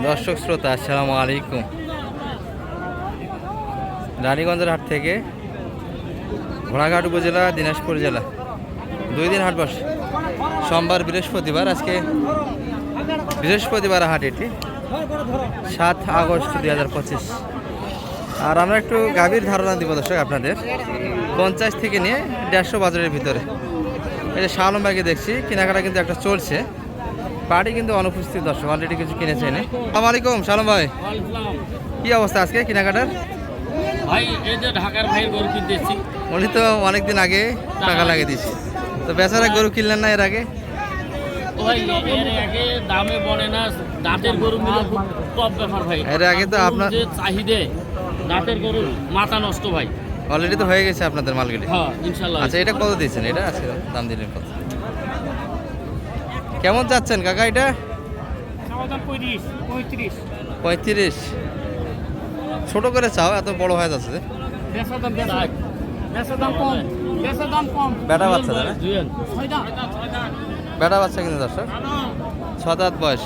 দর্শক শ্রোতা, আসসালামু আলাইকুম। রানীগঞ্জের হাট থেকে ঘোড়াঘাট উপজেলা, দিনাজপুর জেলা। দুই দিন হাট বসে। সোমবার বৃহস্পতিবার, আজকে বৃহস্পতিবার হাট এটি। সাত আগস্ট দুই হাজার পঁচিশ। আর আমরা একটু গাভীর ধারণা দিব দর্শক আপনাদের। পঞ্চাশ থেকে নিয়ে দেড়শো বাজারের ভিতরে। এই যে শালমবাগে দেখছি, কেনাকাটা কিন্তু একটা চলছে। বাড়ি কিন্তু অনুপস্থিত দর্শক অলরেডি কিছু কিনেছে এনে। আসসালামু আলাইকুম শালম ভাই। কি অবস্থা আজকে কেনাকাটার? ভাই এই যে ঢাকার ভাইয়ের গরু কিনতেছি। উনি তো অনেকদিন আগে টাকা লাগিয়ে দিয়েছি। তো বেচারা গরু কিনলেন না এর আগে? ভাই এর আগে দামে বলে না দাঁতের গরু মিলে খুব টপ ব্যাপার ভাই। এর আগে তো আপনার- যে চাহিদে দাঁতের গরু মাথা নষ্ট ভাই। অলরেডি তো হয়ে গেছে আপনাদের মালগুলি। হ্যাঁ ইনশাল্লাহ। আচ্ছা এটা কত দিয়েছেন? এটা আছে দাম দিলেন কত? কেমন যাচ্ছেন কাকা এটা? পঁয়ত্রিশ ছোট করে চাও এত বড় হয়ে যাচ্ছে। বেটা বাচ্চা তাই বেটা বাচ্চা কিন্তু দর্শক। ছ দাঁত বয়স।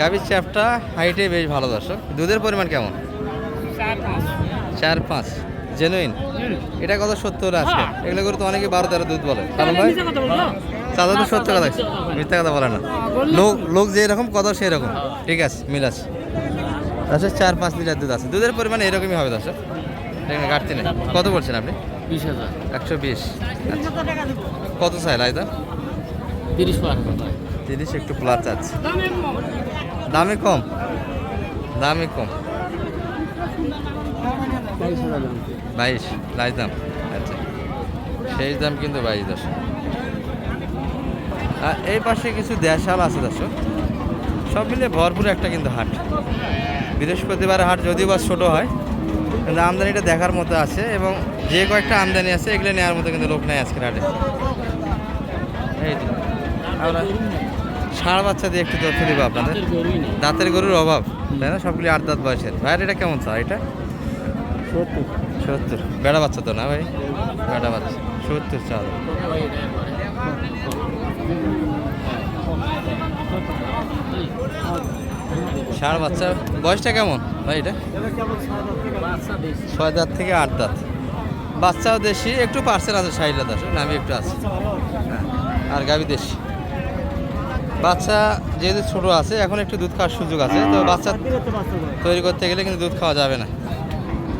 গাভীর চ্যাপটা হাইটে বেশ ভালো দর্শক। দুধের পরিমাণ কেমন? চার পাঁচ। জেনুইন এটা কত সত্তর আছে এগুলো করে তো অনেকে বারো তেরো দুধ বলে। কারণ ভাই? চাঁদা তো সত্য কথা মিথ্যা কথা বলে না। লোক লোক যে রকম কত সেই রকম ঠিক আছে মিল আছে। আচ্ছা চার পাঁচ লিটার দুধ আছে। দুধের পরিমাণ এরকমই হবে দর্শক। এখানে ঘাটতি নেই। কত বলছেন আপনি? বিশ হাজার। একশো বিশ। কত চাই লাইদা? তিরিশ তিরিশ একটু প্লাস আছে দামে কম? দামে কম। বাইশ। লাইস দাম আচ্ছা। সেই দাম কিন্তু বাইশ দশ এই পাশে কিছু দেশাল আছে দর্শক। সব মিলে ভরপুর একটা কিন্তু হাট। বৃহস্পতিবার হাট যদিও বা ছোটো হয় কিন্তু আমদানিটা দেখার মতো আছে এবং যে কয়েকটা আমদানি আছে এগুলো নেওয়ার মতো কিন্তু লোক নেই আজকের হাটে। এই আমরা ষাঁড় বাচ্চা দিয়ে একটু তথ্য দিব আপনাদের। দাঁতের গরুর অভাব তাই না? সবগুলি আট দাঁত বয়সের। ভাইয়ের এটা কেমন চা এটা? সত্তর। বেড়া বাচ্চা তো না ভাই? বেড়া বাচ্চা। সত্তর চাল ষাঁড় বাচ্চা। বয়সটা কেমন ভাই এটা? ছয় দাঁত থেকে আট দাঁত। বাচ্চাও দেশি একটু পার্সেল আছে ষাটটা দাস নামি একটু আছে। হ্যাঁ আর গাবি দেশি। বাচ্চা যেহেতু ছোটো আছে এখন একটু দুধ খাওয়ার সুযোগ আছে তো বাচ্চা তৈরি করতে গেলে কিন্তু দুধ খাওয়া যাবে না।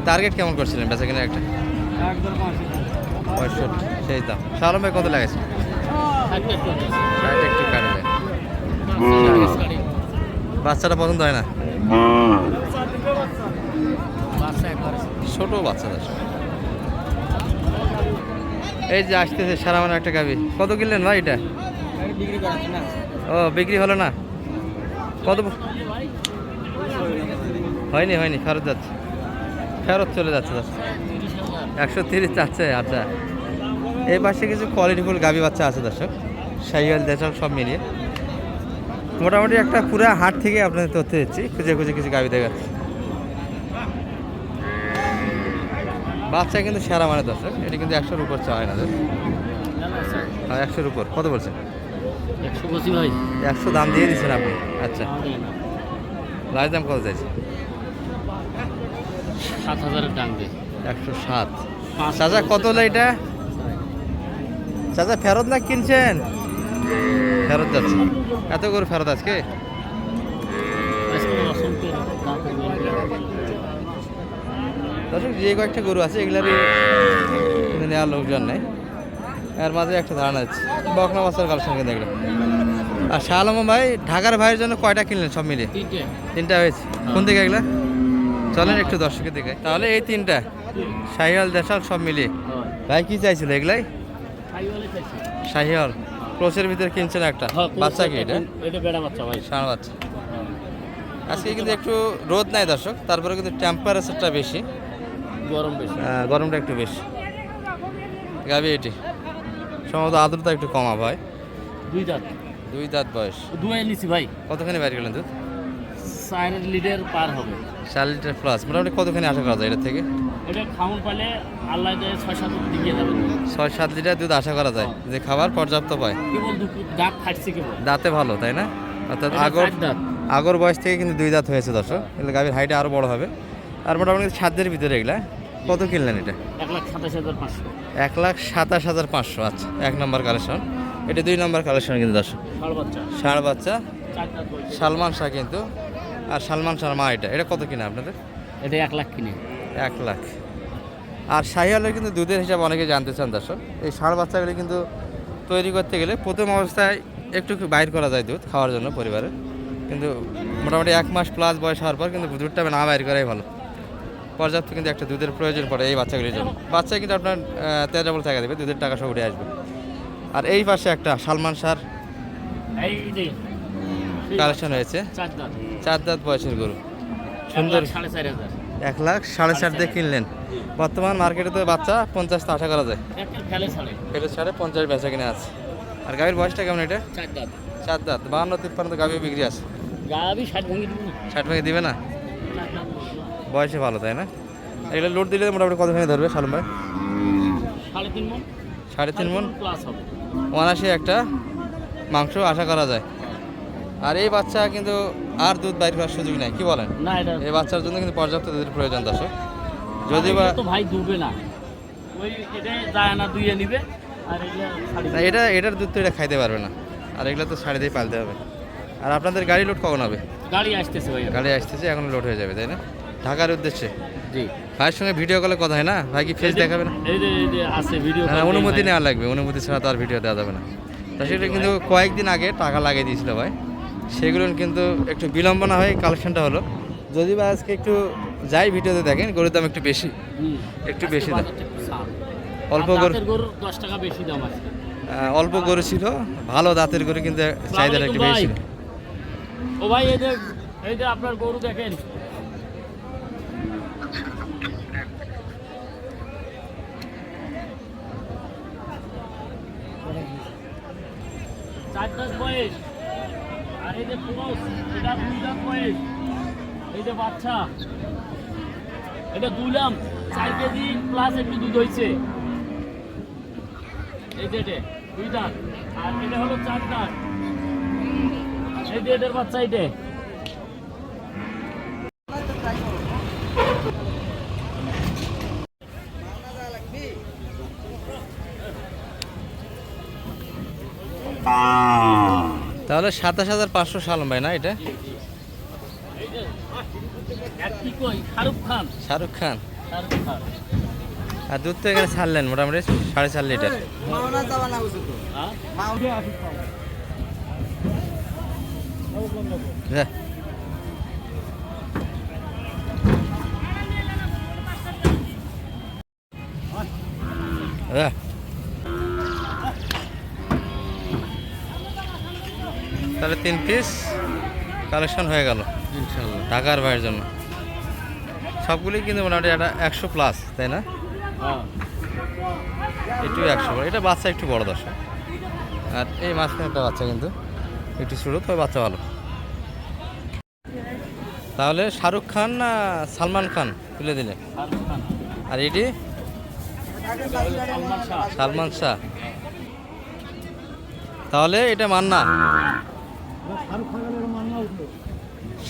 টার্গেট কেমন করছিলেন বেচা কিনা একটা? পঁয়ষট্টি সেই দাম। শালম কত লাগাইছে ষাট একটু কাটে যায় বাচ্চাটা পছন্দ হয় না? ছোট বাচ্চা দাস এই যে আসতেছে সারা মানে একটা গাবি কত কিনলেন ভাই এটা? ও বিক্রি হলো না? কত হয়নি হয়নি ফেরত যাচ্ছে। ফেরত চলে যাচ্ছে যাচ্ছে একশো তিরিশ যাচ্ছে আচ্ছা। এই পাশে কিছু কোয়ালিটিফুল গাবি বাচ্চা আছে দর্শক। সাইয়াল দেশাল সব মিলিয়ে। মোটামুটি একটা পুরো হাট থেকে আপনাদের তথ্য দিচ্ছি। খুঁজে খুঁজে কিছু গাবি দেখাচ্ছি। বাচ্চা কিন্তু সেরা মানে দর্শক। এটা কিন্তু একশোর উপর হয় না হ্যাঁ একশোর উপর। কত বলছেন? একশো পঁচি ভাই। একশো দাম দিয়ে দিচ্ছেন আপনি? আচ্ছা। লাইভ দাম কত চাইছে সাত হাজারের ডাং দে একশো সাত। চাচা কত হলো এটা? চাচা ফেরত না কিনছেন? ফেরত যাচ্ছে। এত করে ফেরত আজকে? দর্শক যে কয়েকটা গরু আছে এগুলারই নেওয়ার লোকজন নেই। এর মাঝে একটা ধারণা আছে বকনা বাচ্চার কালেকশন কিন্তু এগুলো আর শাহ আলম ভাই ঢাকার ভাইয়ের জন্য কয়টা কিনলেন সব মিলিয়ে? তিনটা। হয়েছে। কোন দিকে এগুলা? চলেন একটু দর্শকের দিকে। তাহলে এই তিনটা শাহিওয়াল দেশাল সব মিলিয়ে। ভাই কি চাইছিল এগুলাই? শাহিওয়াল। ক্রোসের ভিতরে কিনছেন একটা? বাচ্চা কি এটা? এটা? বেড়া বাচ্চা ভাই। ষাঁড় বাচ্চা। আজকে কিন্তু একটু রোদ নাই দর্শক তারপরে কিন্তু টেম্পারেচারটা বেশি। গরম বেশি। গরমটা একটু বেশি। গাবি এটি। সম্ভবত আর্দ্রতা একটু কমা ভাই। দুই দাঁত। দুই দাঁত বয়স। দুয়াই নিছি ভাই। কতখানি বাইরে গেলেন দুধ? চার লিটার পার হবে। চার লিটার প্লাস মোটামুটি কতখানি আশা করা যায় এটা থেকে? এটা খাউন পালে আল্লাহ দেয় ছয় সাত দিকে যাবে। ছয় সাত লিটার দুধ আশা করা যায় যে খাবার পর্যাপ্ত পায়। কেবল দাঁত ফাটছে কেবল। দাঁতে ভালো তাই না? অর্থাৎ আগর আগর বয়স থেকে কিন্তু দুই দাঁত হয়েছে দর্শক। এগুলো গাভীর হাইটে আরও বড় হবে। আর মোটামুটি সাধ্যের ভিতরে এগুলা। কত কিনলেন এটা? এক লাখ সাতাশ হাজার পাঁচশো। এক লাখ সাতাশ হাজার পাঁচশো আচ্ছা এক নম্বর কালেকশন এটা দুই নম্বর কালেকশন কিন্তু দর্শক। ষাঁড় বাচ্চা। সালমান শাহ কিন্তু। আর সালমান শাহ মা এটা। এটা কত কিনা আপনাদের? এটা এক লাখ কিনে। এক লাখ। আর শাহিওয়ালের কিন্তু দুধের হিসাব অনেকে জানতে চান দর্শক। এই ষাঁড় বাচ্চাগুলি কিন্তু তৈরি করতে গেলে প্রথম অবস্থায় একটু বাইর করা যায় দুধ খাওয়ার জন্য পরিবারে। কিন্তু মোটামুটি এক মাস প্লাস বয়স হওয়ার পর কিন্তু দুধটা না বাইর করাই ভালো। পর্যাপ্ত কিন্তু একটা দুধের প্রয়োজন পড়ে এই বাচ্চাগুলির জন্য। বাচ্চা কিন্তু আপনার তেজাবল টাকা দেবে দুধের টাকা সব উঠে আসবে। আর এই পাশে একটা সালমান এই কালেকশন হয়েছে। চার দাঁত। বয়সের গরু। সুন্দর। সুন্দর সাড়ে চার হাজার। এক লাখ সাড়ে চার দিয়ে কিনলেন। বর্তমান মার্কেটে তো বাচ্চা পঞ্চাশ আশা করা যায়। ফেলে সাড়ে পঞ্চাশ বেচা কিনে আছে। আর গাভীর বয়সটা কেমন এটা? চার দাঁত। বাহান্ন তিপ্পান্ন তো গাভী বিক্রি আছে। ষাট ভেঙে দিবে। না? বয়সে ভালো তাই না? এগুলো লোড দিলে মোটামুটি কতখানি ধরবে সালম ভাই? সাড়ে তিন মন। মন? অনাশি একটা মাংস আশা করা যায়। আর এই বাচ্চা কিন্তু আর দুধ বাইর করার সুযোগ নাই। কি বলেন? না এটা এই বাচ্চার জন্য কিন্তু পর্যাপ্ত দুধের প্রয়োজন দর্শক। যদি বা তো ভাই দুবে না। ওই এটা যায় না দুইয়ে নিবে আর এটা এটা এটার দুধ তো এটা খাইতে পারবে না। আর এগুলো তো সাড়ে দিয়ে পালতে হবে। আর আপনাদের গাড়ি লোড কখন হবে? গাড়ি আসতেছে ভাই। গাড়ি আসতেছে এখন লোড হয়ে যাবে তাই না? ঢাকার উদ্দেশ্যে? জি। ভাইয়ের সঙ্গে ভিডিও কলে কথা হয় না? ভাই কি ফেস দেখাবে না? এই যে এই যে আছে ভিডিও না, অনুমতি নেওয়া লাগবে। অনুমতি ছাড়া তো আর ভিডিও দেওয়া যাবে না। তা সেটা কিন্তু কয়েকদিন আগে টাকা লাগিয়ে দিয়েছিল ভাই। সেগুলো কিন্তু একটু বিলম্বনা হয় কালেকশনটা হলো। যদি বা আজকে একটু যাই ভিডিওতে দেখেন গরুর দাম একটু বেশি। একটু বেশি দাম। অল্প গরু দশ টাকা বেশি দাম আছে। অল্প গরু ছিল ভালো দাঁতের গরু কিন্তু চাহিদাটা একটু বেশি। ও ভাই এই যে এই যে আপনার গরু দেখেন। চার দশ বয়স। এই যে পুরুষ এটা দুই দাম বয়স এই যে বাচ্চা। এটা দুলাম চার কেজি প্লাস একটু দুধ হয়েছে এই যে এটা, দুই দাঁত। আর এটা হলো চার দাঁত। এই যে এটার বাচ্চা এটা। তাহলে সাতাশ হাজার পাঁচশো সালম ভাই, না এটা? শাহরুখ খান। আর দুধ তো এখানে ছাড়লেন মোটামুটি, সাড়ে চার লিটার। হ্যাঁ হ্যাঁ তাহলে তিন পিস কালেকশন হয়ে গেল। ইনশাল্লাহ ঢাকার ভাইয়ের জন্য। সবগুলি কিন্তু মোটামুটি একটা একশো প্লাস তাই না? হ্যাঁ। একটু একশো এটা বাচ্চা একটু বড় দর্শক। আর এই মাঝখানে একটা বাচ্চা কিন্তু একটু ছোটো তবে বাচ্চা ভালো। তাহলে শাহরুখ খান না সালমান খান তুলে দিলে? আর এটি? সালমান শাহ সালমান শাহ। তাহলে এটা মান্না।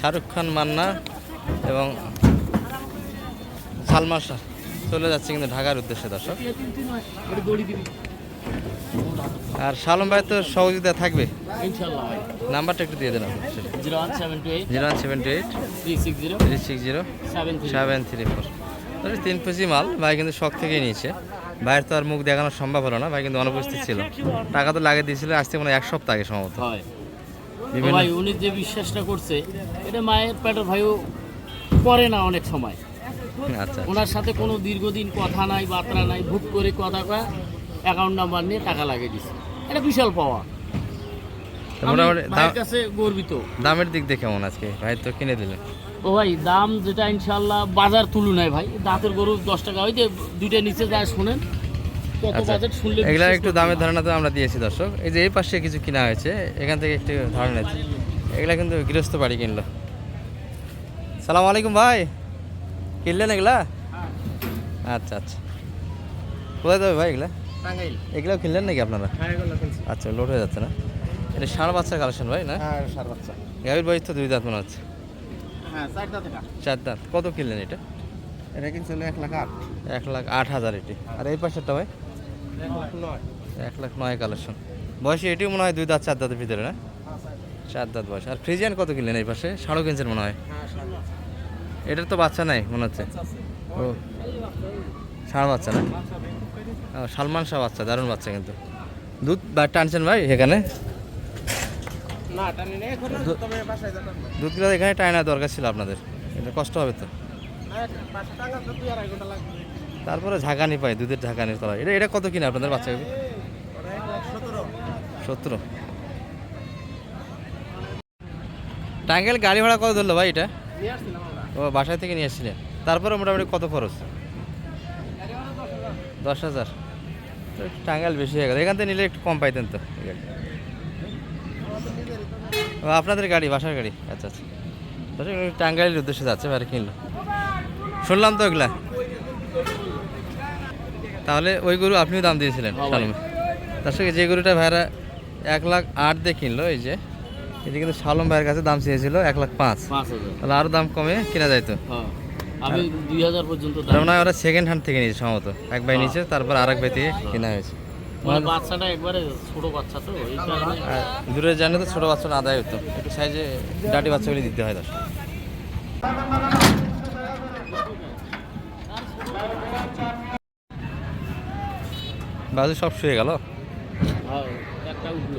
শাহরুখ খান মান্না এবং সালমান শাহ। চলে যাচ্ছে কিন্তু ঢাকার উদ্দেশ্যে দর্শক। আর সালম ভাই তো সহযোগিতা থাকবে। নাম্বারটা একটু দিয়ে দেন zero one seven two eight. Zero one seven two eight. Three six zero. Three six zero. Seven three four. তিন কেজি মাল। ভাই কিন্তু শখ থেকেই নিয়েছে। ভাইয়ের তো আর মুখ দেখানো সম্ভব হলো না। ভাই কিন্তু অনুপস্থিত ছিল। টাকা তো লাগিয়ে দিয়েছিল। আসতে মানে এক সপ্তাহ আগে সম্ভবত। হয়। ভাই উনি যে বিশ্বাসটা করছে এটা মায়ের পেটের ভাইও করে না অনেক সময়। আচ্ছা ওনার সাথে কোনো দীর্ঘদিন কথা নাই বার্তা নাই ভুট করে কথা কয়া অ্যাকাউন্ট নাম্বার নিয়ে টাকা লাগিয়ে দিছে। এটা বিশাল পাওয়া। মোটামুটি কাছে গর্বিত। দামের দিক দিয়ে কেমন আজকে? ভাই তো কিনে দিলেন ও ভাই দাম যেটা ইনশাল্লাহ বাজার তুলনায় ভাই দাঁতের গরু দশ টাকা ওই যে দুইটা নিচে যায় শুনেন। এগুলা বিশ্বাস একটু দামের। ধারণা তো আমরা দিয়েছি দর্শক। এই যে এই পাশে কিছু কিনা হয়েছে এখান থেকে একটু ধারণা আছে এগুলা কিন্তু গৃহস্থ বাড়ি কিনলো। সালাম আলাইকুম ভাই। কিনলেন এগুলা? আচ্ছা আচ্ছা। কোথায় যাবে ভাই এগুলা? এগুলাও কিনলেন নাকি আপনারা? হ্যাঁ এগুলো আচ্ছা লোড হয়ে যাচ্ছে না। এটা ষাঁড় বাচ্চার কালেকশন ভাই না? হ্যাঁ সার বাচ্চা। গাভীর বয়স তো দুই দাঁত মনে হচ্ছে। হ্যাঁ চার দাঁত কত কিনলেন এটা? এটা কিনছিল এক লাখ আট। এক লাখ আট হাজার এটি। আর এই পাশেরটা ভাই? এক লাখ নয়। কালেকশন বয়সে এটিও মনে হয় দুই দাঁত চার দাঁতের ভিতরে না? চার দাঁত। বয়স। আর ফ্রিজিয়ান কত কিনলেন এই পাশে? সাড়ে কিনছেন মনে হয়। হ্যাঁ এটার তো বাচ্চা নাই মনে হচ্ছে। ও। ষাঁড় বাচ্চা না? ও, সালমান শাহ বাচ্চা দারুণ বাচ্চা কিন্তু। দুধ বা টানছেন ভাই এখানে? টানি নেই এখন টাইনা দরকার ছিল আপনাদের। এটা কষ্ট হবে তো। তারপরে ঝাঁকানি পাই দুধের ঝাঁকানির তলা এটা এটা কত কিনা আপনাদের এক সতেরো। টাঙ্গেল গাড়ি ভাড়া কত ধরলো ভাই এটা? ও, বাসায় থেকে নিয়ে এসেছিলেন তারপরে মোটামুটি কত খরচ? দশ হাজার। টাঙ্গাইল বেশি হয়ে গেল। এখান থেকে নিলে একটু কম পাইতেন তো। আপনাদের গাড়ি, বাসার গাড়ি? আচ্ছা আচ্ছা। টাঙ্গাইলের উদ্দেশ্যে যাচ্ছে বাইরে কিনলো। শুনলাম তো এগুলা তাহলে ওই গরু আপনিও দাম দিয়েছিলেন হ্যাঁ। তার সঙ্গে যে গরুটা ভাইরা এক লাখ আট দিয়ে কিনলো এই যে এটি কিন্তু সালম ভাইয়ের কাছে দাম চেয়েছিল এক লাখ পাঁচ। তাহলে আরও দাম কমে কেনা যাইতো হ্যাঁ আমি দুই হাজার পর্যন্ত মানে ওরা সেকেন্ড হ্যান্ড থেকে নিয়েছে সম্ভবত। এক ভাই হ্যাঁ। নিচে তারপর আর এক ভাই থেকে কেনা হয়েছে। মানে বাচ্চাটা একবারে ছোট বাচ্চা তো এই কারণে দূরের জানে তো ছোটো বাচ্চা আদায় হতো একটু সাইজে ডাটি বাচ্চাগুলি দিতে হয় দশ বাজু সব শুয়ে গেল? হ্যাঁ একটা উঠল।